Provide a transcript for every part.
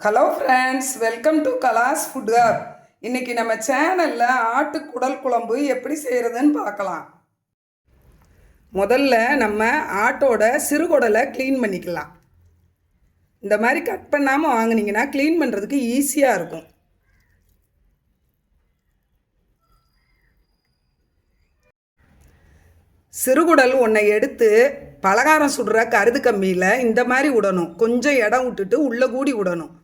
Hello friends welcome to Kala's food hub இன்னைக்கு நம்ம சேனலில் ஆட்டு குடல் குழம்பு எப்படி செய்கிறதுன்னு பார்க்கலாம். முதல்ல நம்ம ஆட்டோட சிறுகுடலை க்ளீன் பண்ணிக்கலாம். இந்த மாதிரி கட் பண்ணாமல் வாங்கினீங்கன்னா க்ளீன் பண்ணுறதுக்கு ஈஸியாக இருக்கும். சிறுகுடல் ஒன்றை எடுத்து பலகாரம் சுடுற கருது கம்மியில் இந்த மாதிரி விடணும் கொஞ்சம் இடம் விட்டுட்டு உள்ளே கூடி விடணும்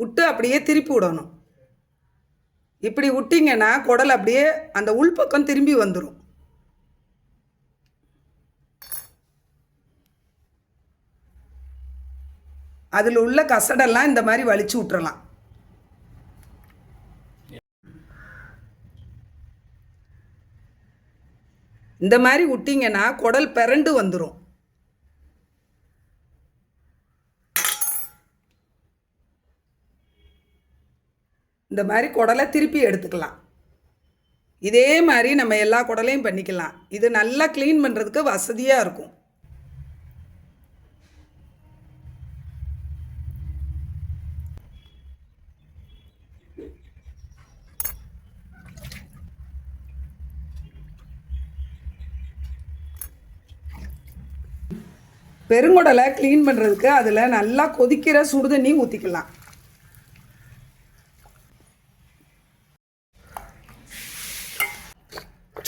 விட்டு அப்படியே திருப்பி விடணும். இப்படி விட்டிங்கன்னா குடல் அப்படியே அந்த உள்பக்கம் திரும்பி வந்துடும் அதில் உள்ள கசடெல்லாம் இந்த மாதிரி வலிச்சு விட்டுறலாம். இந்த மாதிரி விட்டிங்கன்னா குடல் பிறண்டு வந்துடும் இந்த மாதிரி குடலை திருப்பி எடுத்துக்கலாம். இதே மாதிரி நம்ம எல்லா குடலையும் பண்ணிக்கலாம். இது நல்லா க்ளீன் பண்ணுறதுக்கு வசதியாக இருக்கும். பெருங்குடலை க்ளீன் பண்ணுறதுக்கு அதில் நல்லா கொதிக்கிற சுடுதண்ணி ஊற்றிக்கலாம்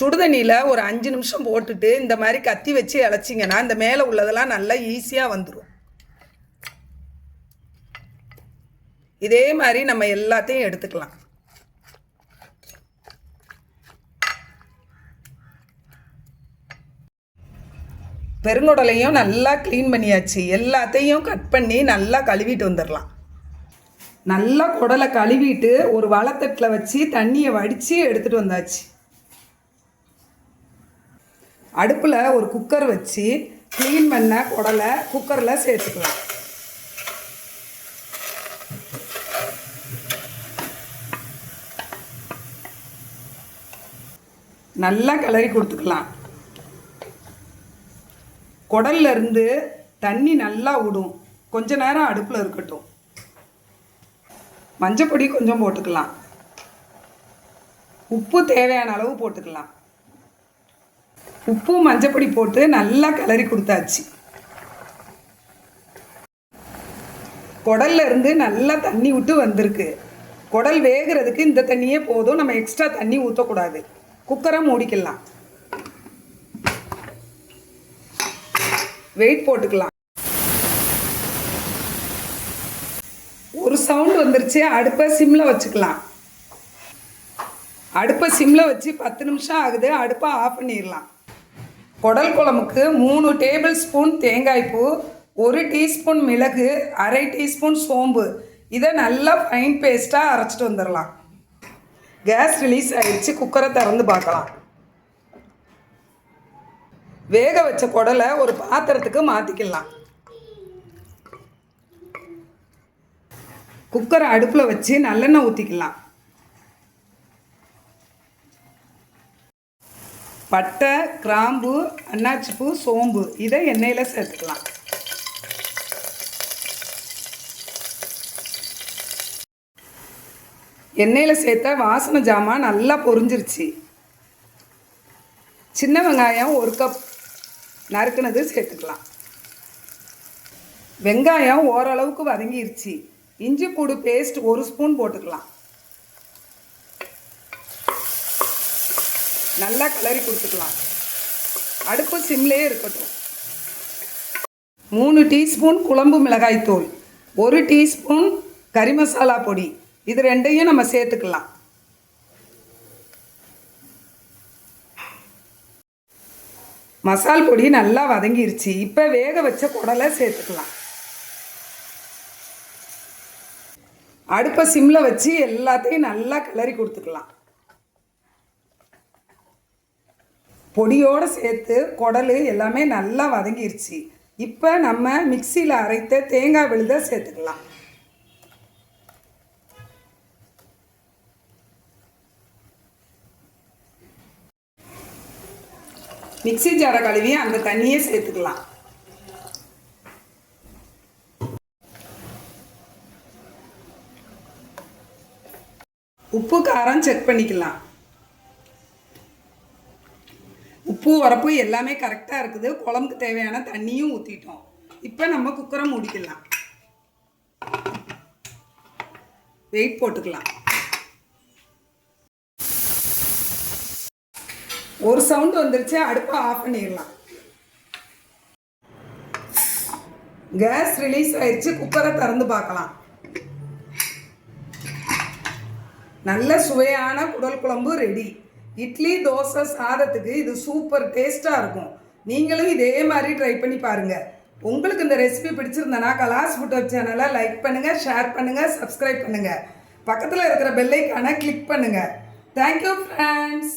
சுடுதண்ணியில் ஒரு அஞ்சு நிமிஷம் போட்டுட்டு இந்த மாதிரி கத்தி வச்சு இழைச்சிங்கன்னா இந்த மேலே உள்ளதெல்லாம் நல்லா ஈஸியாக வந்துடும் இதே மாதிரி நம்ம எல்லாத்தையும் எடுத்துக்கலாம். பெருங்குடலையும் நல்லா க்ளீன் பண்ணியாச்சு. எல்லாத்தையும் கட் பண்ணி நல்லா கழுவிட்டு வந்துடலாம் நல்லா குடலை கழுவிட்டு ஒரு வளத்தட்டில் வச்சு தண்ணியை வடித்து எடுத்துகிட்டு வந்தாச்சு. அடுப்பில் ஒரு குக்கர் வச்சு க்ளீன் பண்ண குடலை குக்கரில் சேர்த்துக்கலாம். நல்லா கிளறி கொடுத்துக்கலாம். குடல்ல இருந்து தண்ணி நல்லா விடும் கொஞ்ச நேரம் அடுப்பில் இருக்கட்டும். மஞ்சப்பொடி கொஞ்சம் போட்டுக்கலாம். உப்பு தேவையான அளவு போட்டுக்கலாம். உப்பு மஞ்சப்பொடி போட்டு நல்லா கிளறி கொடுத்தாச்சு. குடல்ல இருந்து நல்லா தண்ணி விட்டு வந்திருக்கு. குடல் வேகிறதுக்கு இந்த தண்ணியே போதும். நம்ம எக்ஸ்ட்ரா தண்ணி ஊற்றக்கூடாது குக்கரை மூடிக்கலாம். வெயிட் போட்டுக்கலாம். ஒரு சவுண்ட் வந்துருச்சு. அடுப்பை சிம்மில் வச்சுக்கலாம். அடுப்பை சிம்மில் வச்சு பத்து நிமிஷம் ஆகுது. அடுப்பை ஆஃப் பண்ணிடலாம். குடல் குழம்புக்கு மூணு டேபிள் ஸ்பூன் தேங்காய் பூ ஒரு டீஸ்பூன் மிளகு அரை டீஸ்பூன் சோம்பு. இதை நல்லா ஃபைன் பேஸ்ட்டாக அரைச்சிட்டு வந்துடலாம் கேஸ் ரிலீஸ் ஆகிடுச்சு குக்கரை திறந்து பார்க்கலாம். வேக வச்ச குடலை ஒரு பாத்திரத்துக்கு மாற்றிக்கலாம் குக்கரை அடுப்பில் வச்சு நல்லெண்ணெய் ஊற்றிக்கலாம் பட்டை கிராம்பு அன்னாச்சிப்பூ சோம்பு. இதை எண்ணெயில் சேர்த்துக்கலாம். எண்ணெயில் சேர்த்த வாசனை ஜாமான் நல்லா பொரிஞ்சிருச்சு. சின்ன வெங்காயம் ஒரு கப் நறுக்குனது சேர்த்துக்கலாம். வெங்காயம் ஓரளவுக்கு வதங்கிருச்சு. இஞ்சி பூடு பேஸ்ட் ஒரு ஸ்பூன் போட்டுக்கலாம். நல்லா கிளறி கொடுத்துக்கலாம். அடுப்பு சிம்லேயே இருக்கட்டும். மூணு டீஸ்பூன் குழம்பு மிளகாய்த்தூள் ஒரு டீஸ்பூன் கறி மசாலா பொடி. இது ரெண்டையும் நம்ம சேர்த்துக்கலாம். மசால் பொடி நல்லா வதங்கிருச்சு. இப்போ வேக வச்ச குடலை சேர்த்துக்கலாம். அடுப்பை சிம்மில் வச்சு எல்லாத்தையும் நல்லா கிளறி கொடுத்துக்கலாம். பொடியோடு சேர்த்து குடல் எல்லாமே நல்லா வதங்கிருச்சு. இப்போ நம்ம மிக்சியில் அரைத்த தேங்காய் விழுத சேர்த்துக்கலாம். மிக்ஸி ஜாரை கழுவி அந்த தண்ணியே சேர்த்துக்கலாம். உப்பு காரம் செக் பண்ணிக்கலாம். உப்பு வரப்பு எல்லாமே கரெக்டாக இருக்குது. குழம்புக்கு தேவையான தண்ணியும் ஊற்றிட்டோம் இப்போ நம்ம குக்கரை மூடிக்கலாம். வெயிட் போட்டுக்கலாம். ஒரு சவுண்ட் வந்துருச்சு. அடுப்பை ஆஃப் பண்ணிடலாம். கேஸ் ரிலீஸ் ஆயிடுச்சு குக்கரை திறந்து பார்க்கலாம். நல்ல சுவையான குடல் குழம்பு ரெடி இட்லி தோசை சாதத்துக்கு இது சூப்பர் டேஸ்ட்டாக இருக்கும். நீங்களும் இதே மாதிரி ட்ரை பண்ணி பாருங்கள் உங்களுக்கு இந்த ரெசிபி பிடிச்சிருந்தனா கலாஸ் ஃபுட் சேனலை லைக் பண்ணுங்கள் ஷேர் பண்ணுங்கள் சப்ஸ்கிரைப் பண்ணுங்கள் பக்கத்தில் இருக்கிற பெல்லைக்கான கிளிக் பண்ணுங்கள் தேங்க்யூ ஃப்ரெண்ட்ஸ்